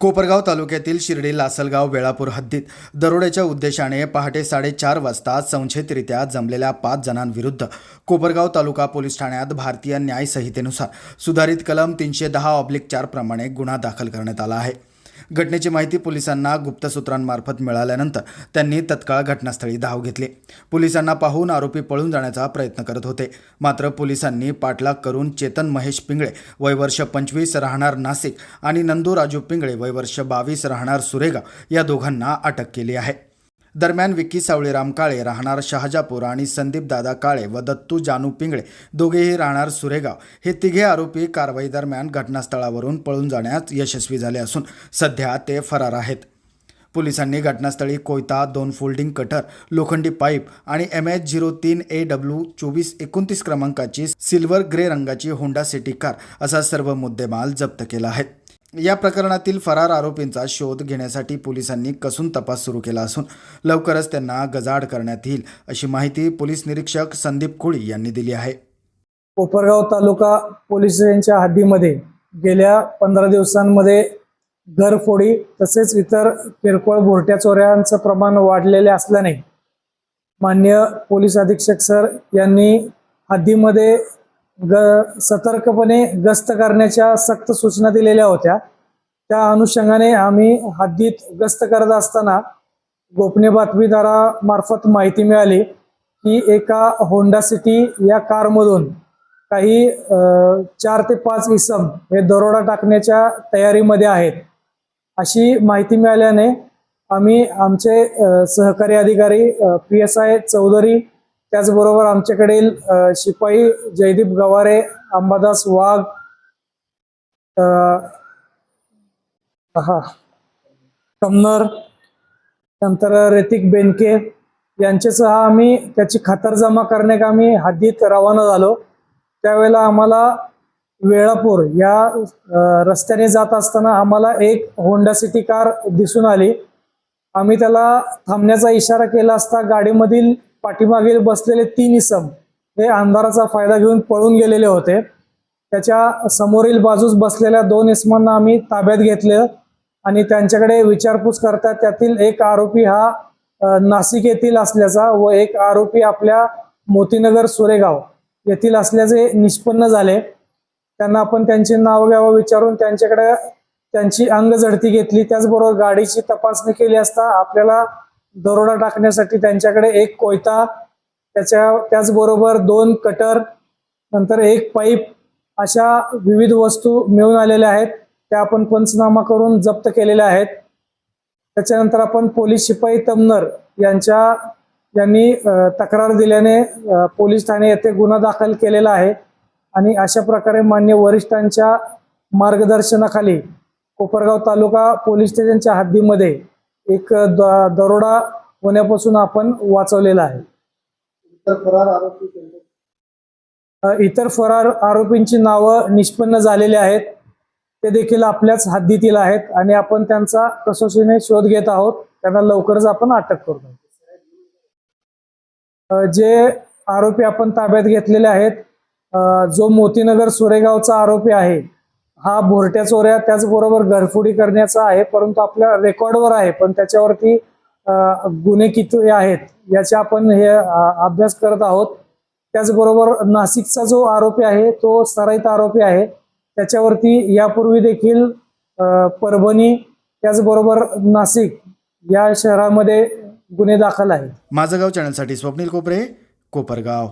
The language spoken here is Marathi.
कोपरगाव तालुक्यातील शिर्डी लासलगाव वेळापूर हद्दीत दरोड्याच्या उद्देशाने पहाटे साडेचार वाजता संशयितरित्या जमलेल्या पाच जणांविरुद्ध कोपरगाव तालुका पोलीस ठाण्यात भारतीय न्याय संहितेनुसार सुधारित कलम तीनशे दहा ऑब्लिक चार प्रमाणे गुन्हा दाखल करण्यात आला आहे. घटनेची माहिती पोलिसांना गुप्त सूत्रांमार्फत मिळाल्यानंतर त्यांनी तत्काळ घटनास्थळी धाव घेतली. पोलिसांना पाहून आरोपी पळून जाण्याचा प्रयत्न करत होते. मात्र पोलिसांनी पाठलाग करून चेतन महेश पिंगळे वयवर्ष पंचवीस राहणार नाशिक आणि नंदू राजू पिंगळे वयवर्ष बावीस राहणार सुरेगाव या दोघांना अटक केली आहे. दरम्यान विक्की सावळीराम काळे राहणार शहाजापूर आणि संदीप दादा काळे व दत्तू जानू पिंगळे दोघेही राहणार सुरेगाव. हे तिघे आरोपी कारवाई दरम्यान घटनास्थळावरून पळून जाण्यात यशस्वी झाले असून सध्या ते फरार आहेत. पोलिसांनी घटनास्थळी कोयता दोन फोल्डिंग कटर लोखंडी पाईप आणि एम एच झिरो तीन ए डब्ल्यू चोवीस एकोणतीस क्रमांकाची सिल्वर ग्रे रंगाची होंडा सिटी कार असा सर्व मुद्देमाल जप्त केला आहे. या प्रकरणातील फरार आरोपींचा शोध घेण्यासाठी पोलिसांनी कसून तपास सुरू केला असून लवकरच त्यांना गजाड करण्यात येईल अशी माहिती पोलीस निरीक्षक संदीप कोळी यांनी दिली आहे. कोपरगाव तालुका पोलीस यांच्या हद्दीमध्ये गेल्या पंधरा दिवसांमध्ये घरफोडी तसेच इतर किरकोळ भोरट्या चोऱ्यांचं प्रमाण वाढलेले असल्याने मान्य पोलीस अधीक्षक सर यांनी हद्दीमध्ये ग सतर्कपणे गस्त करण्याच्या सक्त सूचना दिलेल्या होत्या. त्या अनुषंगाने आम्ही हद्दीत गस्त करत असताना गोपनीय बातमीदारामार्फत माहिती मिळाली की एका होंडा सिटी या कारमधून काही चार ते पाच इसम हे दरोडा टाकण्याच्या तयारीमध्ये आहेत. अशी माहिती मिळाल्याने आम्ही आमचे सहकारी अधिकारी पी एस आय चौधरी त्याचबरोबर आमच्याकडील शिपाई जयदीप गवारे अंबादास वाघ हा कमनर नंतर ऋतिक बेनके यांच्यासह आम्ही त्याची खातरजमा करण्याक आम्ही हद्दीत रवाना झालो. त्यावेळेला आम्हाला वेळापूर या रस्त्याने जात असताना आम्हाला एक होंडा सिटी कार दिसून आली. आम्ही त्याला थांबण्याचा इशारा केला असता गाडीमधील पाठीमागील बसलेले तीन इसम हे अंधाराचा फायदा घेऊन पळून गेलेले होते. त्याच्या समोरील बाजूस बसलेल्या दोन इसमांना आम्ही ताब्यात घेतलं आणि त्यांच्याकडे विचारपूस करता त्यातील एक आरोपी हा नाशिक येथील असल्याचा व एक आरोपी आपल्या मोतीनगर सुरेगाव येथील असल्याचे निष्पन्न झाले. त्यांना आपण त्यांची नाव घ्यावं विचारून त्यांच्याकडे त्यांची अंग झडती घेतली. त्याचबरोबर गाडीची तपासणी केली असता आपल्याला दरोडा टाकण्यासाठी त्यांच्याकडे एक कोयता त्याच्या त्याचबरोबर दोन कटर नंतर एक पाईप अशा विविध वस्तू मिळून आलेल्या आहेत. त्या आपण पंचनामा करून जप्त केलेल्या आहेत. त्याच्यानंतर आपण पोलीस शिपाई तमनर यांच्या यांनी तक्रार दिल्याने पोलीस ठाणे येथे गुन्हा दाखल केलेला आहे. आणि अशा प्रकारे मान्य वरिष्ठांच्या मार्गदर्शनाखाली कोपरगाव तालुका पोलीस स्टेशनच्या हद्दीमध्ये एक दरोडा होण्यापासून आपण वाचवलेला आहे. अ, इतर फरार आरोपींची नावं निष्पन्न झालेली आहेत. ते देखील आपल्याच हद्दीतील आहेत आणि आपण त्यांचा कसोशीने शोध घेत आहोत. त्यांना लवकरच आपण अटक करतो जे आरोपी आपण ताब्यात घेतलेले आहेत जो मोतीनगर सुरेगावचा आरोपी आहे हा भोरट्या चोऱ्या त्याचबरोबर घरफोडी करण्याचा आहे परंतु आपल्या रेकॉर्डवर आहे पण त्याच्यावरती गुन्हे किती आहेत याचे आपण हे अभ्यास करत आहोत. त्याचबरोबर नाशिकचा जो आरोपी आहे तो सराईत आरोपी आहे. त्याच्यावरती यापूर्वी देखील परभणी त्याचबरोबर नाशिक या शहरामध्ये गुन्हे दाखल आहेत. माझं गाव चॅनलसाठी स्वप्नील कोपरे कोपरगाव.